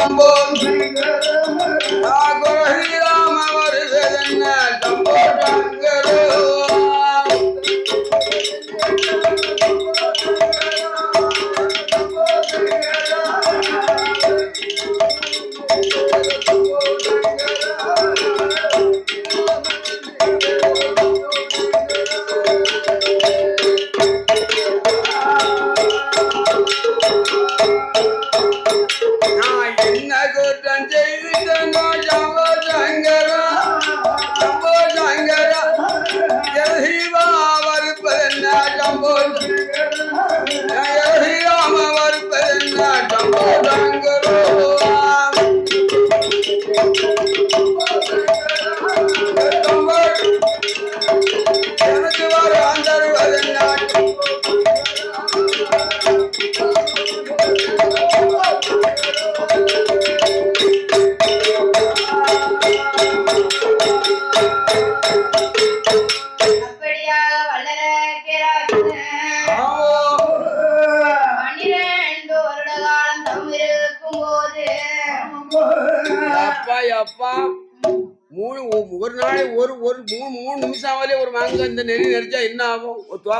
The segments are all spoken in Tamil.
tambor.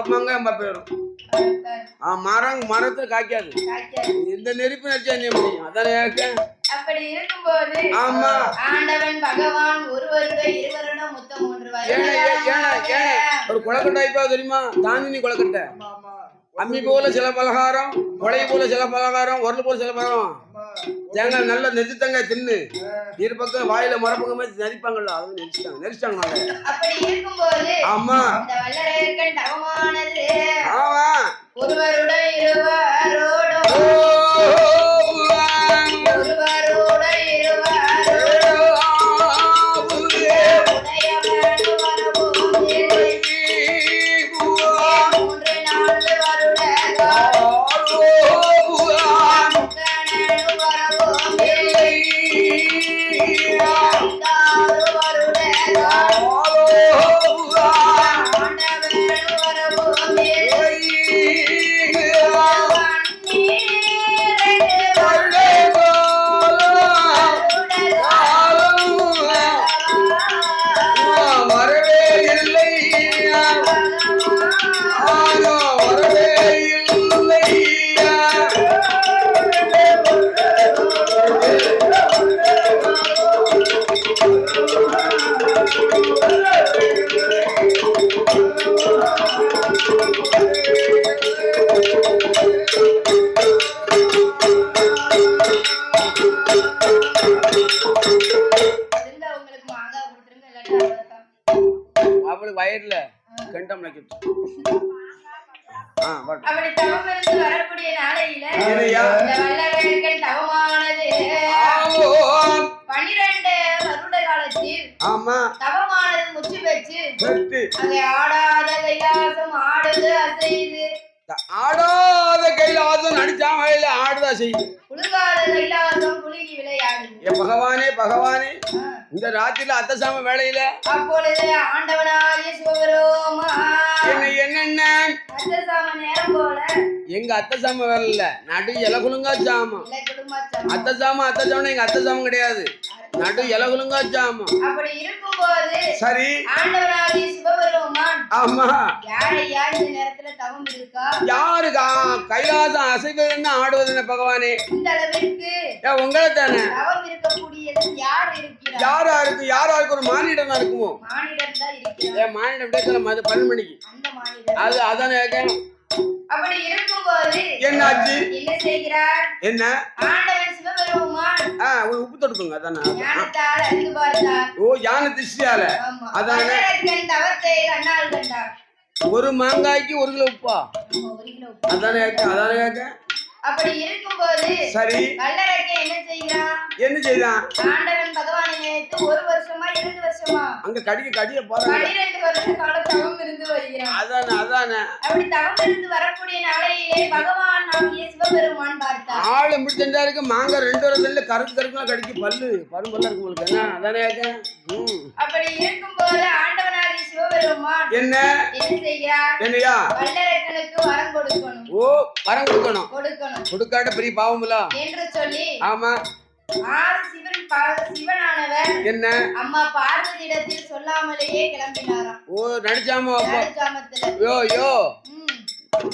மாங்காய் நம்ம போயிடும் ஆ மரம் மரத்துல காய்க்காது. இந்த நெருப்பு நெரிச்சா என்ன முடியும்? அதானே அப்படி இருக்கும்போது ஆமா. ஆண்டவன் பகவான் ஒரு வருடம் இரு வருடம் மொத்தம் ஒரு கொலக்கட்டை இப்போ தெரியுமா? தாங்கினி கொலக்கட்டை அம்மி போல சில பலகாரம் கொலை போல சில பலகாரம் உரல் போல சில பலகாரம். தேங்காய் நல்ல தேங்காய் தின்னு. இரு பக்கம் வாயில மரப்பக்கமே நெரிப்பாங்கல்ல அதுவும் நெரிச்சிட்டாங்க நெரிச்சிட்டாங்க ஆமா. മൂന്നുപേരുടെ வேலையில அப்பொழுது ஆண்டவனாகிய சிவபெருமா என்ன என்னென்ன? அத்தசாம நேரம் போல. எங்க அத்தசாம வேலையில நடு இலகுலுங்கா சாமம். இல்லை குடும்பச்சம் அத்தசாமம் அத்தசாமம் எங்க அத்தசாமம் கிடையாது. நடு இலகுலுங்கா சாமம். அப்படி இருக்கும்போது சரி. ஆண்டவனாகிய சிவபெருமான். ஆமா. யாரையா இந்த நேரத்துல தவம் இருக்கா? யாரு கா- கைலாசம் அசைவதுன்னு ஆடுவதுன்னு பகவானே? இந்த அளவிற்கு ஏ உங்களை தானே தவம் யார் இருக்கு? யாரா இருக்கு? ஒரு மானிடன் தான் இருக்கிறார். ஏ மானிடம் பேசல மது பன்னெண்டு மணிக்கு அது அதானே கேட்கணும். அப்படி இருக்கும்போது என்னாச்சு? என்ன செய்கிறார்? என்ன? ஆண்டவன் சிவபெருமான். ஆ ஒரு உப்பு தொடுக்குங்க அதானே. ஞானத்தால் அறிந்து பார்த்தார் ஓ யானை திஷ்டியால ஆமா. அதானே? வல்லரக்கன் தவத்தை கண்ணால் கண்டார். ஒரு மாங்காய்க்கு ஒரு கிலோ உப்பா. அதானே அதானே அப்படி இருக்கும்போது சரி. வல்லரக்கன் என்ன செய்கிறான் என்ன செய்தான் ஆண்டவன் பகவானை நினைத்து ஒரு வருஷமா இரண்டு வருஷமா? அங்க கடிக்க கடிய போறாங்க. பனிரெண்டு வருஷ காலம் தவம் இருந்து வருகிறான். அதானே அதானே. அப்படி தவம் இருந்து வரக்கூடிய நாளையிலே பகவான் ஆகிய சிவபெருமான் பார்த்தார். ஆளு செஞ்சா இருக்கு மாங்காய் ரெண்டு வருஷத்துல கருக்கு கருக்குலாம் கடிக்கு பல்லு பரும்பல்ல இருக்கு உங்களுக்கு. என்ன? அதானே அப்படி இருக்கும்போது ஆண்டவனாகிய சிவபெருமான் என்ன? என்ன செய்கிறார்? என்னையா? வல்லரக்கனுக்கு வரம் கொடுக்கணும். ஓ வரம் கொடுக்கணும். கொடுக்கணும். கொடுக்காட்ட பெரிய பாவம்ல என்று சொல்லி ஆமா. ஆதி சிவன் பா- சிவனானவர். என்ன? அம்மா பார்வதியிடத்தில் சொல்லாமலேயே கிளம்பினாராம். ஓ நடிச்சாம அப்போ. நடுச்சாமத்துல. யோ யோ. ம்.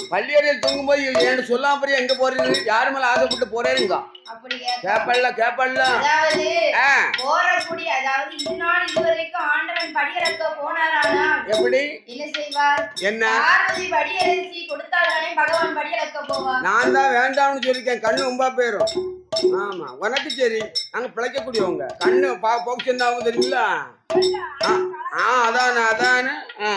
பள்ளியறையில் தூங்கும்போது என்கிட்ட சொல்லாம போய் எங்க போறீங்க யாரு மேல ஆசைப்பட்டு கேட்க கேப்பல்ல கேப்பல்ல. அதாவது அதாவது இதுவரைக்கும் ஆண்டவன் படியிறக்க எப்படி? என்ன செய்வார்? என்ன? பார்வதி படியரசி கொடுத்தால்தானே பகவான் படியிறக்க போவார்? நான் தான் வேண்டாம்னு சொல்லியிருக்கேன். கண்ணு ரொம்ப போயிரும். ஆமா உனக்கு சரி. நாங்க பிழைக்கக்கூடியவங்க. கண்ணு பா போக்குச்சிருந்தாவும் தெரியுங்களா ஆ, அதானே அதானே. ஆ.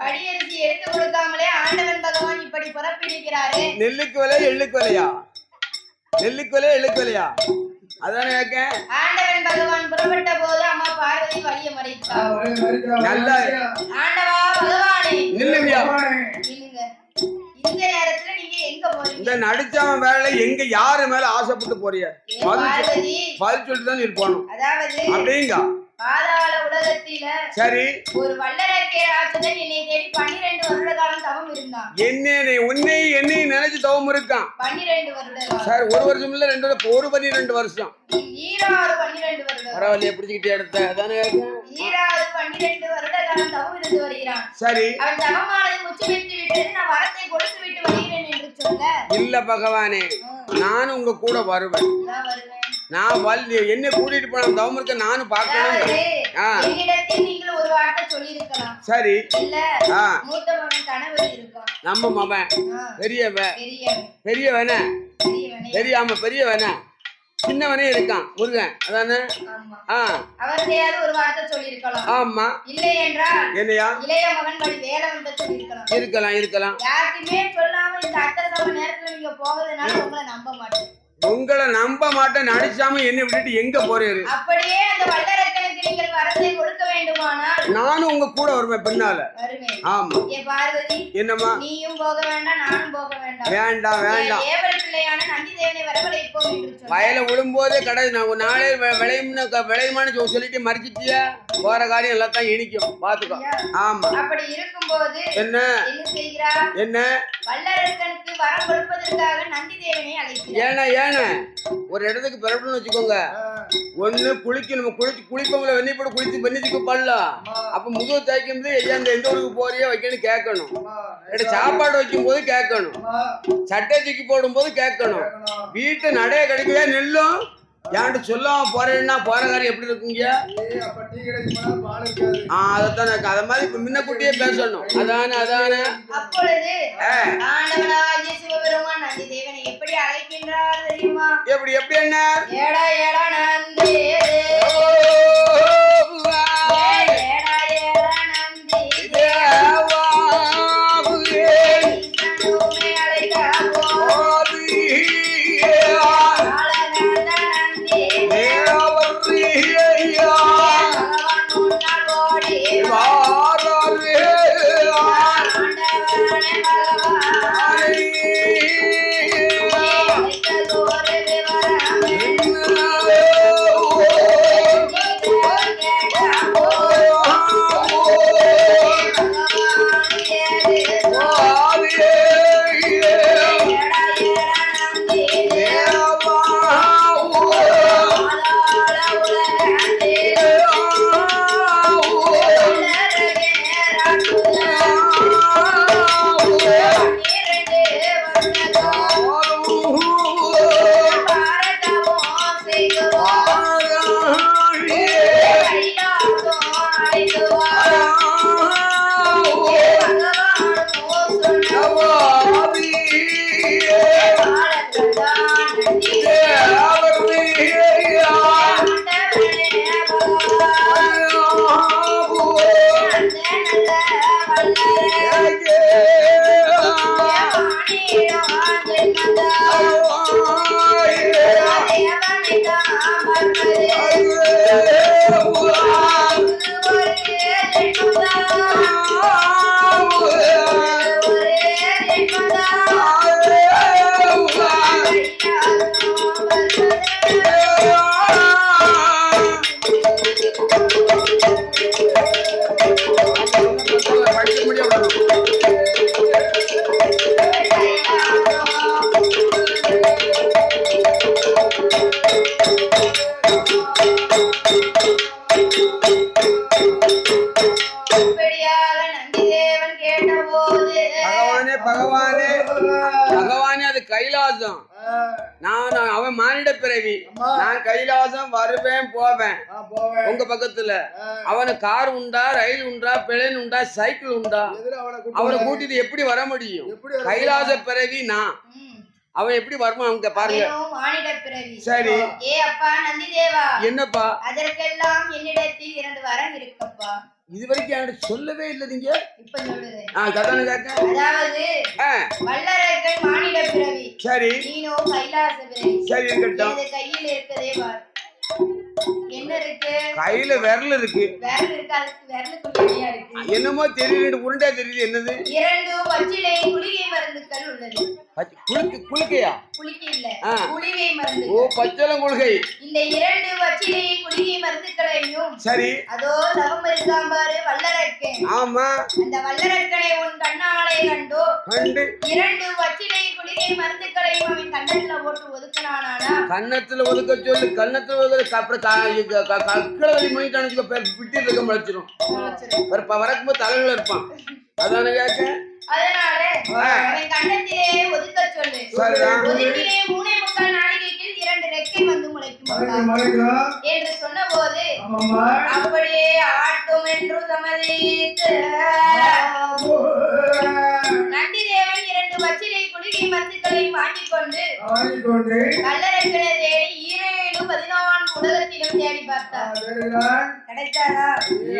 படியரசி எடுத்து கொடுக்காமலே ஆண்டவன் பகவான் இப்படி புறப்பிடிக்கிறாரே. நெல்லுக்கு விலை எள்ளுக்கு விலையா? நெல்லுக்கு விலை எள்ளுக்கு விலையா? அதானே கேட்க ஆண்டவன் பகவான் புறப்பட்ட போது அம்மா பார்வதி வழிய மறைத்தார் நல்லா ஆண்டவா பகவானே. நில்லுங்கயா நில்லுங்க. இந்த நேரத்துல இந்த நடிச்சவன் வேலை எங்க யாரு மேல ஆசைப்பட்டு போறிய? பதில் சொல்லிட்டு தான் அதாவது அப்படிங்க. பாதாள உலகத்தில சரி. ஒரு வல்லரக்கே ராட்சதன் என்னை தேடி பன்னிரண்டு வருட காலம் தவம் இருந்தான். என்னை உன்னை என்னை நினைச்சு தவம் இருக்கான். பன்னிரண்டு வருட காலம் சார் ஒரு வருஷம் இல்ல ரெண்டு வருஷம் ஒரு பன்னிரெண்டு வருஷம். ஈராறு பன்னிரண்டு வருட காலம். பரவாயில்லையே பிடிச்சிக்கிட்டே எடுத்த அதானே கேட்க? ஈராறு பன்னிரண்டு வருட காலம் தவம் இருந்து வருகிறான். சரி. அவன் தவமானது முச்சு வைத்து விட்டது நான் வரத்தை கொடுத்து விட்டு வருகிறேன் என்று சொல்ல. இல்ல பகவானே நானும் உங்க கூட வருவேன். நான் வருவேன். நான் வல் என்ன கூட்டிட்டு போன தவம் இருக்க நானும் பார்க்கணும். ஆ. சரி. ஆ. நம்ம மவன். ஆ, பெரியவன். பெரியாம பெரியவன. சின்னவனே இருக்கான் முருகன். அதானே? ஆமா. இல்லை என்றால் என்னையா? இளைய மகன் வழி வேலை வந்து சொல்லியிருக்கலாம். இருக்கலாம் இருக்கலாம். யாருக்குமே சொல்லாம இந்த சம நேரத்துல நீங்க போவதனால உங்களை நம்ப மாட்டேன். உங்களை நம்ப மாட்டேன் நடிச்சாம என்னை விட்டுட்டு எங்க போறீரு? அப்படியே அந்த வல்லரக்கனுக்கு நீங்கள் வரத்தை கொடுக்க வேண்டுமானால் நானும் உங்க கூட வருவேன் பின்னால. வருவேன். ஆமா. ஏ பார்வதி என்னம்மா? நீயும் போக வேண்டாம் நானும் போக வேண்டாம். வேண்டாம் வேண்டாம். ஏவல் பிள்ளையான நந்தி தேவனை வரவழைப்போம் என்று சொன்னார். வயல விழும்போதே கடை நான் நாளே விளையும்னு விளையுமான்னு சொல்லிட்டு மறிச்சிட்டியா. போற காரியம் எல்லாத்தையும் இனிக்கும். பாத்துக்கோ. ஆமா. அப்படி இருக்கும்போது என்ன? என்ன செய்கிறார் என்ன? வல்லரக்கனுக்கு வரம் கொடுப்பதற்காக நந்தி தேவனை அழைக்கிறார். ஏன ஏன? ஒரு இடத்துக்கு பிறப்புன்னு வச்சுக்கோங்க. ஒண்ணு குளிக்கணும். குளிச்சு குளிப்பவங்கள வெண்ணி போட்டு குளிச்சு வெண்ணிச்சுக்கு பண்ணலாம் அப்ப முதுகு தேய்க்கும் போது ஐயா இந்த எந்த ஊருக்கு போறியோ வைக்கணும் கேட்கணும். சாப்பாடு வைக்கும் போது கேட்கணும் சட்டை தூக்கி போடும் போது கேட்கணும். வீட்டு நடைய கிடைக்கவே நெல்லும். ஏன்ட்டு சொல்லாம போறேன்னா போற காரியம் எப்படி இருக்குங்க? ஆ அதைத்தான் எனக்கு அதை மாதிரி இப்ப முன்ன கூட்டியே பேசணும். அதானே அதானே. எப்படி எப்படி என்ன ஏடா ஏடா நந்தி. பகவானே. பகவானே பகவானே. அது கைலாசம். நான் அவன் மானிட பிறவி. நான் கைலாசம் வருவேன் போவேன். உங்க பக்கத்துல. அவனு கார் உண்டா ரயில் உண்டா பிளேன் உண்டா சைக்கிள் உண்டா? அவனை கூட்டிட்டு எப்படி வர முடியும்? கைலாச பிறவி நான். அவன் எப்படி வருமா அவங்க பாருங்க. சரி. ஏ அப்பா நந்தி தேவா என்னப்பா? அதற்கெல்லாம் என்னிடத்தில் இரண்டு வரம் இருக்கப்பா. இது வரைக்கும் என்கிட்ட சொல்லவே இல்லை நீங்க ஆ கதானு காக்க அதாவது ஆ, வல்லரர்கள் மானிட பிறவி. சரி. நீனோ கைலாச பிறவி. சரி இருக்கட்டும். கையில் இருக்கதே பார். கையில விரல் இருக்கு. என்னமோ தெரியுது உருண்டை தெரியுது என்னது? இரண்டு பச்சிலை குளிகை மருந்துகள் உள்ளது. குலுக்கு குலுக்கையா குளிக்கை இல்ல. குளிகை மருந்து. ஓ பச்சளம் கொள்கை. இந்த இரண்டு பச்சிலை குளிகை மருந்துகளையும் சரி. அதோ தவம் இருக்காம் பாரு வல்லரக்கன். ஆமா. அந்த வல்லரக்கனை உன் கண்ணாலே கண்டோ. கண்டு. இரண்டு வச்சிலை கண்ணத்துல கன்னத்துல ஒதுக்க சொல்லு. கன்னத்துல ஒதுக்க அப்புறம் கீழே வலி மணிட்டானு பிட்டு இருக்க முளைச்சிரும். வரக்கும்போது தலைகள் இருப்பான். அதானே கேட்க அதனால கண்ணத்திலே ஒதுக்க சொல்லு. சரிதான். ரெக்கை வந்து முளைக்கும். என்று சொன்னபோது. அப்படியே ஆட்டும் என்று சம்மதித்து நந்திதேவன் இரண்டு பச்சிலை குளிகை மருந்துகளை வாங்கிக் கொண்டு கல்லறைகளை தேடி ஈரேழு பதினான்கு உலகத்திலும் தேடி பார்த்தார். கிடைத்தாரா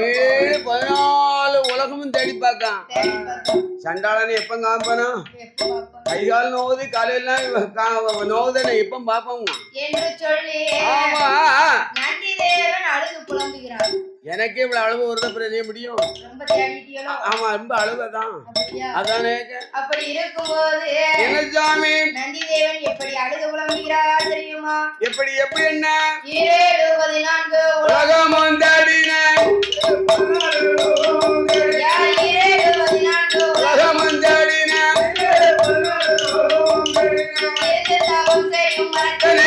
ஏழு பதினாலு உலகமும் தேடி பார்க்கான் பார்த்தோம் சண்டாளனை எப்ப காப்பானா கை கால் நோவுது காலையெல்லாம் நோவுதானே எப்ப பாப்போம் என்று சொல்லி ஆமா. நந்திதேவன் அழுது புலம்புகிறான். எனக்கே இவ்வளவு அளவு வருது அப்புறம் முடியும்? ஆமா ரொம்ப அழுவதான். அதானே? அப்படி இருக்கும்போது என்ன சாமி? நந்திதேவன் எப்படி அழுது புலம்புகிறார் தெரியுமா? எப்படி எப்படி என்ன? ஏழு பதினான்கு உலகமும் தேடின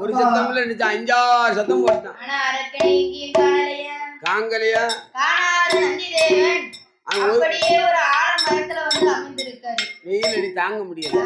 ஒரு சத்தம்ல இருந்துச்சு அஞ்சாறு சத்தம் போட்டான். காங்கலையா ஒரு- அப்படியே ஒரு ஆலமரத்துல வந்து அமைந்திருக்காரு வெயில் அடி தாங்க முடியல.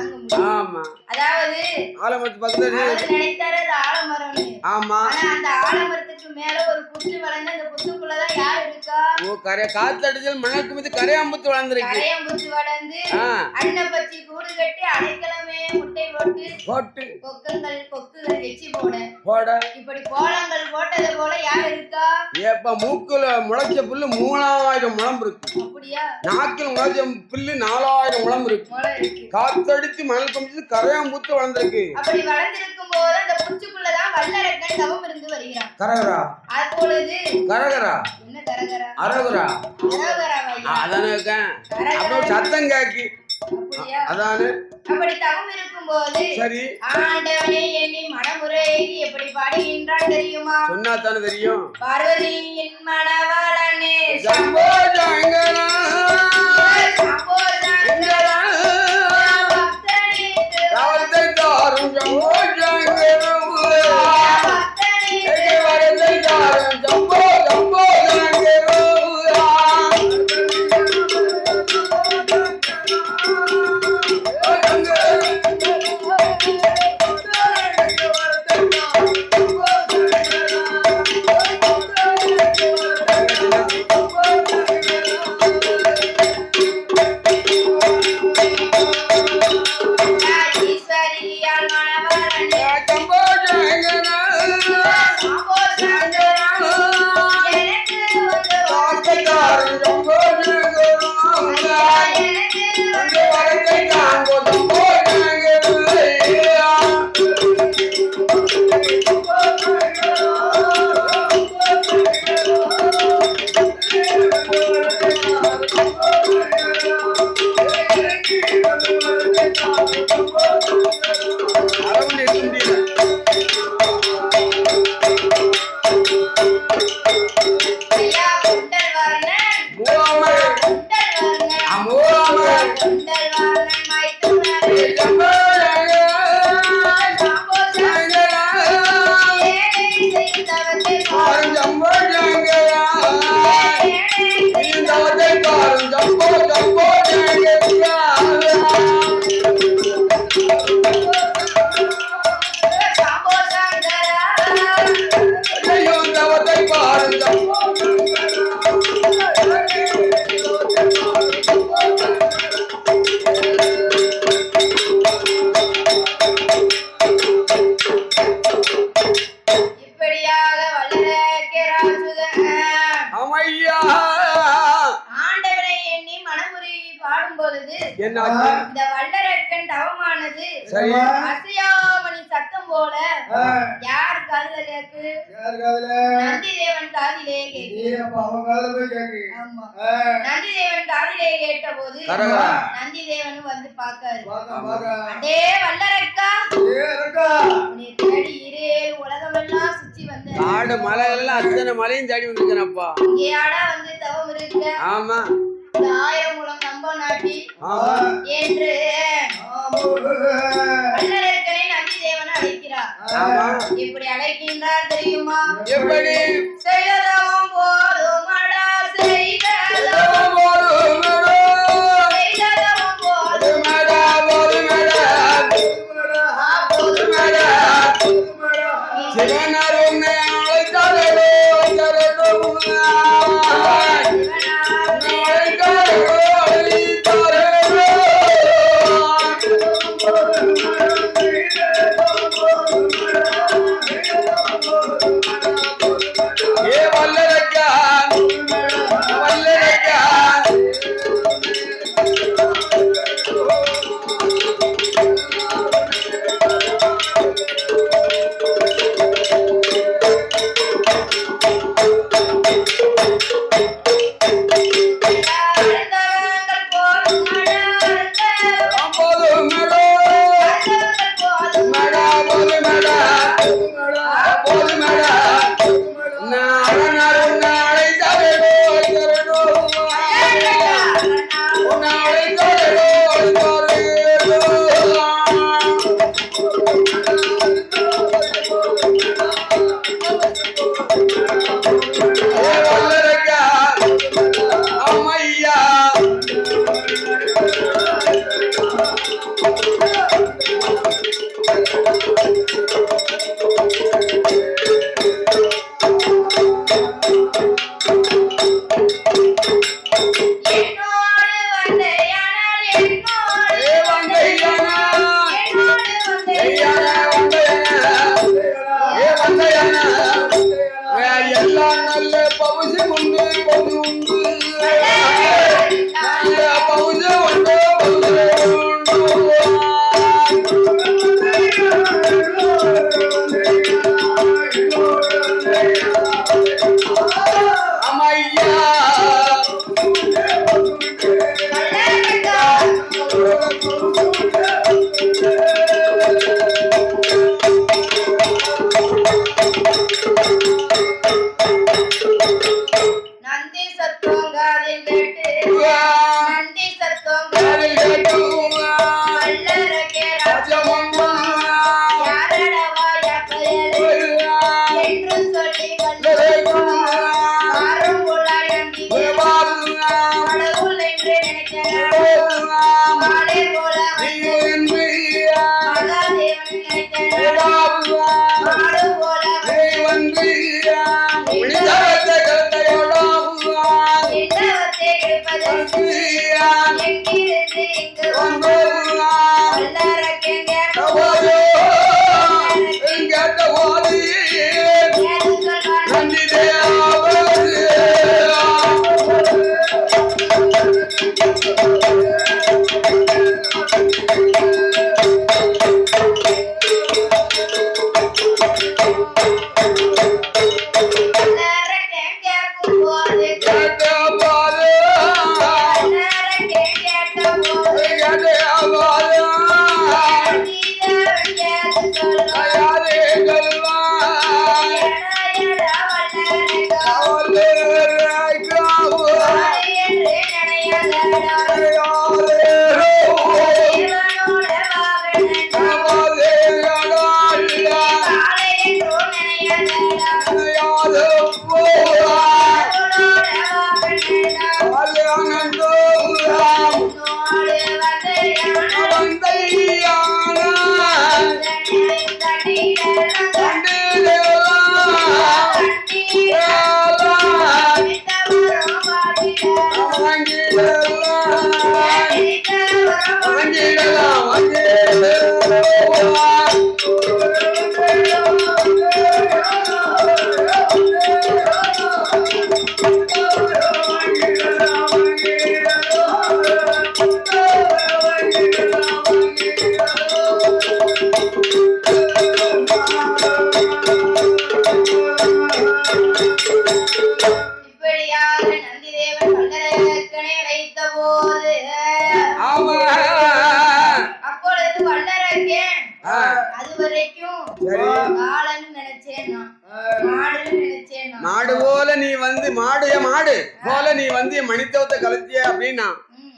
ஆமா. அதாவது ஆலமரத்து பக்கத்துல நினைத்தாரு அது ஆலமரம்னு ஆமா. அந்த ஆலமரத்துக்கு மேல ஒரு புத்து வளர்ந்து அந்த புத்துக்குள்ளதான் யார் இருக்கா? ஓ கரை காத்தடிச்சல் மணக்கு மீது கரையாம்புத்து வளர்ந்துருக்கு. கரையம்புத்து வளர்ந்து ஆ. அன்னப்பச்சி கூடு கட்டி அடைக்கலமே முட்டை போட்டு போட்டு. கொக்கங்கள் கொக்குகள் எச்சி போன போட. இப்படி கோலங்கள் போட்டது போல யார் இருக்கா? ஏப்பா மூக்குல முளைச்ச புல்லு மூணாயிரம் முழம் இருக்கு. அப்படியா? நாக்கில் முளைச்ச புல்லு நாலாயிரம் முழம் இருக்கு. காத்தடிச்சு மணல் கமிச்சு கரையாம்புத்து வளர்ந்துருக்கு. அப்படி வளர்ந்திருக்கும் போது அந்த புச்சுக்குள்ளதான் வல்லரக்கன் தவம் இருந்து வருகிறான். கரகரா. அப்பொழுது கரகரா. என்ன கரகரா? அரகுரா. அதானே இருக்கேன். அப்புறம் சத்தம் கேக்கு. அப்படியா? அதானே. அப்படி தவம் இருக்கும் போது சரி. ஆண்டவனே எண்ணி மனமுறை எப்படி பாடுகின்றான் தெரியுமா? சொன்னா தானே தெரியும். பார்வதியின் மணவாளனே. சம்போ ஜங்கனா சம்போ கட்டம்போ நந்தி தேவன் காரிலே ஏற்ற போது நந்தி தேவனும் வந்து பார்க்காரு. அடே வல்லரக்கா. உலகமெல்லாம் சுத்தி வந்த காடு மலை எல்லாம் அத்தனை மலையும் தேடி வந்துருக்கிறப்பா ஏடா வந்து தவம் இருக்க. ஆமா. ஆயிரம் மூலம் நம்ப நாட்டி என்று வல்லரக்கனை நந்தி தேவனை அழைக்கிறார் இப்படி அழைக்கின்றார் தெரியுமா? எப்படி?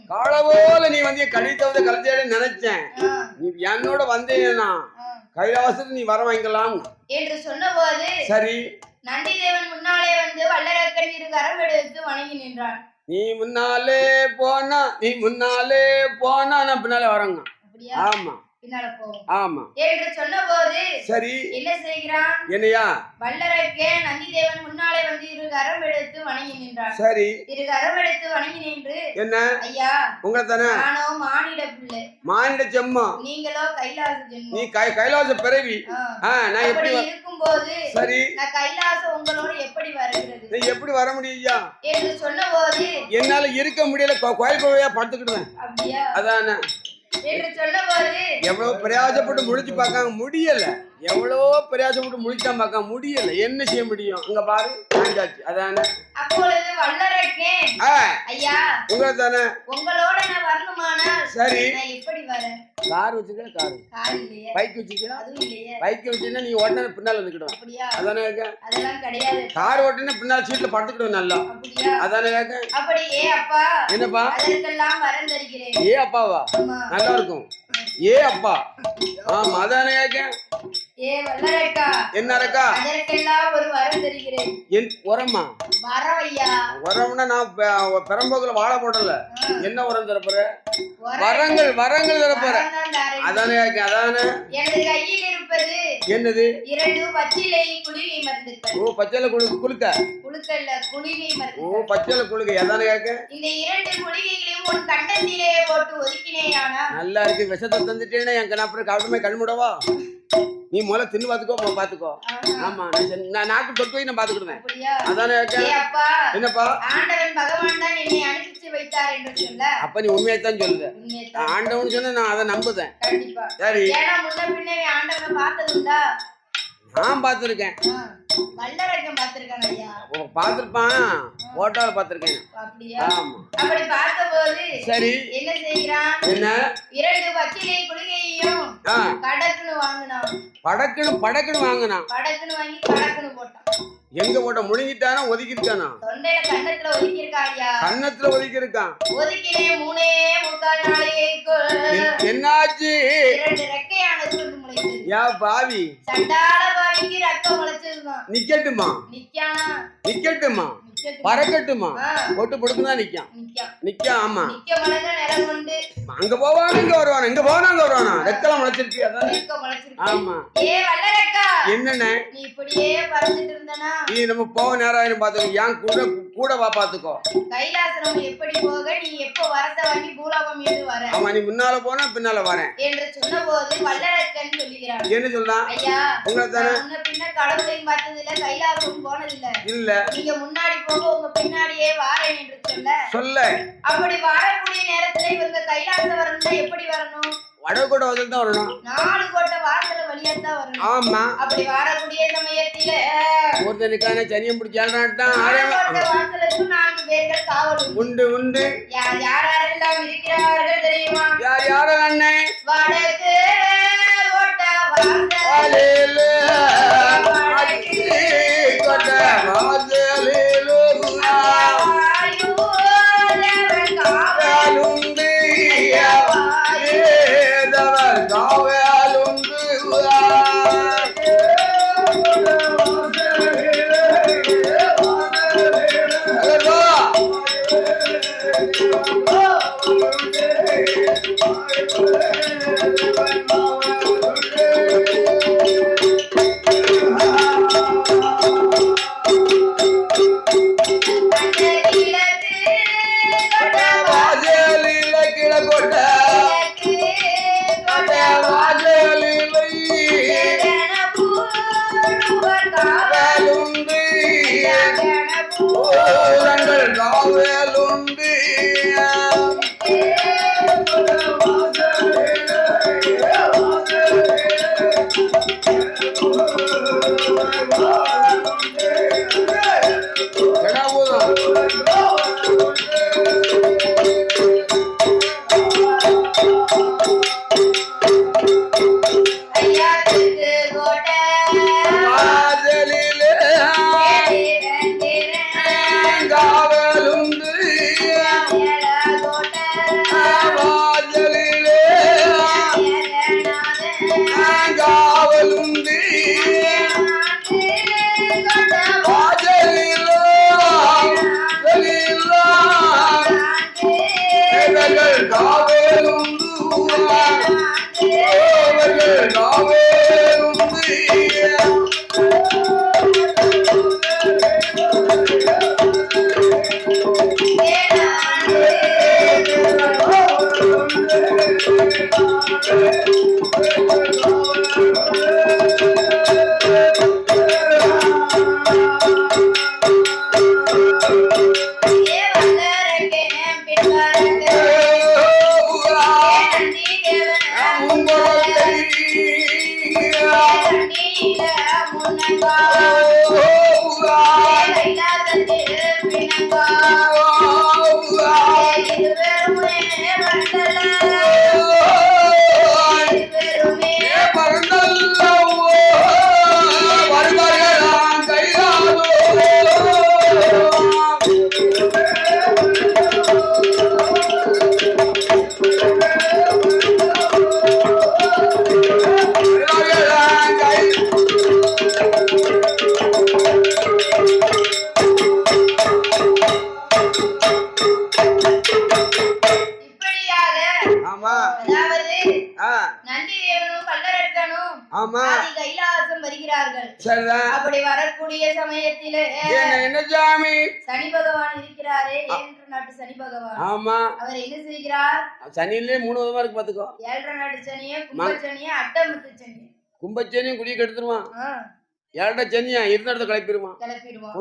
காள போல நீ வந்து என் கடித்தவத்தை கலைச்சியன்னு நினைச்சேன். நீ என்னோட வந்தேன்னா ஆ. கைலாசத்துக்கு நீ வர வாங்கிக்கலாம். என்று சொன்னபோது சரி. நந்திதேவன் முன்னாலே வந்து வல்லரக்கன் இரு கரம் எடுத்து வணங்கி நின்றான். நீ முன்னாலே போனா நீ முன்னாலே போனா நான் பின்னாலே வரங்க. ஆமா. ஆமா. என்று சொன்னபோது சரி. என்ன செய்கிறான்? என்னையா? வல்லரக்கன் நந்திதேவன் முன்னாலே வந்து இரு கரம் எடுத்து வணங்கி நின்றான். சரி. இரு கரம் எடுத்து வணங்கி நின்று என்ன? ஐயா உங்களை தானே நானோ மானிட பிள்ளை. மானிட செம்மா. நீங்களோ கைலாச நீ ஜென்மம் கை கைலாச பிறவி. நான் எப்படி இருக்கும்போது சரி. நான் கைலாசம் உங்களோட எப்படி வருகிறது? நீ எப்படி வர முடியா என்று சொன்னபோது என்னால இருக்க முடியல. கோயில் கோயிலா படுத்துக்கிடுவேன். அப்படியா? அதானே? எவ்வளவு பிரயாசப்பட்டு முடிச்சு பார்க்காம முடியல. எவ்வளவோ பிரயாசப்பட்டு முடிச்சான் பார்க்க முடியல. என்ன செய்ய முடியும்? அங்க பாரு காஞ்சாச்சு. அதானே? அப்பொழுது ஐயா உங்களை தானே உங்களோட நான் வரணுமானால் சரி. நான் எப்படி வரேன்? கார் வச்சுக்க கார். கார் இல்லையே. பைக் அதுவும் இல்லையே. பைக் வச்சுன்னா நீ உடனே பின்னால அப்படியா? அதானே கேக்க? அதெல்லாம் கிடையாது. கார் ஓட்டுனா பின்னால் சீட்ல படுத்துக்கிடுவேன் நல்லா. அப்படியா? அதானே கேக்க? அப்படி ஏ அப்பா? என்னப்பா? அதற்கெல்லாம் ஏ அப்பாவா? நல்லா இருக்கும் ஏ அப்பா. ஆமா அதானே ஏ வல்லரக்கா. என்ன இருக்கா அதற்கெல்லாம் ஒரு வரம் தருகிறேன். என் உரமா? வரம் ஐயா. உரம்னா நான் பெரம்போக்குல வாழை போடல என்ன உரம் தரப்போற? வரம் வரங்கள் வரங்கள் தரப்போற. வரம். அதானே அதானே? எனது கையில் இருப்பது என்னது? இரண்டு பச்சிலை குளிகை மருந்துகள் ஓ பச்சையில குளு குளுக்க? குழுக்கல்ல குளிகை ஓ மருந்து பச்சையில குளுக்க. எதானே கேக்க இந்த இரண்டு குளிகைகளையும் உன் கண்டத்திலே போட்டு ஒதுக்கினேயானா நல்லா இருக்கு. விஷத்தை தந்துட்டேன்னா என் கணப்புற கவனமே கண்முடவா? நீ முதல்ல தின்னு பாத்துக்கோ பாத்துக்கோ ஆமா நான் நாக்கு தொட்டு போய் நான் பாத்துக்கிடுவேன் அதானே என்னப்பா? ஆண்டவன் பகவான் தான் என்னை அனுப்பிச்சு வைத்தார் என்று சொல்ல. அப்ப நீ உண்மையைத்தான் சொல்லுத உண்மையைத்தான். ஆண்டவன் சொன்னா நான் அதை நம்புதேன் சரி. ஏன்னா முன்ன பின்னே ஆண்டவனை பார்த்ததுண்டா? நான் பார்த்துருக்கேன். பார்த்துருப்பான். போட்டோல பார்த்துருக்கேன். அப்படி பார்த்தபோது சரி. என்ன செய்கிறான்? என்ன? இரண்டு பச்சிலை குளிகையையும் வாங்கினான் படக்குன்னு படக்குன்னு வாங்கினான். படக்குன்னு வாங்கி கடக்குன்னு போட்டான். எங்க போட்ட முழுங்கிட்டானா? ஒதுக்கிருக்கானா தொண்டையில கன்னத்துல ஒதுக்கியிருக்கா ஐயா கன்னத்துல ஒதுக்கி இருக்கான் ஒதுக்கினேன் மூணே முக்கால் நாளைக்கு என்னாச்சு? இரண்டு ரெக்கையானது யா பாவி. சண்டால பாவிக்கு ரத்தம் முளைச்சதுதான் நிக்கட்டுமா? நிக்கானா? நிக்கட்டுமா? நிக்கட்டு பறக்கட்டுமா பொட்டு பொடுக்குதான் நிக்கான் நிக்கான் நிக்கான் ஆமா. நிக்க கொண்டு அங்க போவானா இங்க வருவானா? இங்க போவானா அங்க வருவானா? ரெக்கலாம் முளைச்சிருக்கு அதான். நிக்க முளைச்சிருக்கு. ஆமா. நீ நீ நம்ம போக நேரம் ஆயிரம் பாத்துக்கோ. ஏன் கூட கூட வா பாத்துக்கோ. கைலாசனம் எப்படி போக நீ எப்போ வரத வாங்கி பூலோகம் மீது வர? ஆமா நீ முன்னால போனா பின்னால வரேன். என்று சொன்னபோது வல்லரக்கன் சொல்லுகிறான். என்ன சொல்றான்? ஐயா உங்களை தானே? நான் முன்ன பின்ன கடவுளையும் பார்த்ததில்ல கைலாசம் போனதில்ல. இல்ல. நீங்க முன்னாடி போக உங்க பின்னாடியே வாரேன் என்று சொல்ல. சொல்ல அப்படி வரக்கூடிய நேரத்துல இவங்க கைலாசம் வரணும்னா எப்படி வரணும்? வடகூட வந்து தான் வரணும். நாலு கோட்டை வாசல வழியா தான் வரணும். ஆமா. அப்படி வரக்கூடிய சமயத்தில ஒருத்தனுக்கான சனியம் கோட்டை வாசலுக்கு நான்கு பேர்கள் காவல் உண்டு. உண்டு உண்டு. யார் யாரெல்லாம் இருக்கிறார்கள் தெரியுமா? யார் யார அண்ணன் வடக்கு கோட்ட வாசல். కావలుంది இப்படியாக சனி பகவான். ஆமா. அவர் என்ன செய்கிறார்? சனியிலே மூணு விதமா இருக்கு பாத்துக்கோ ஏழரை நாட்டு சனிய கும்பச்சனிய அட்டமுத்து சனி கும்பச்சனியும் குடிய கெடுத்துருவான். ஏழரை சனியா இருந்த இடத்த கிளப்பிடுவான் கிளப்பிடுவான்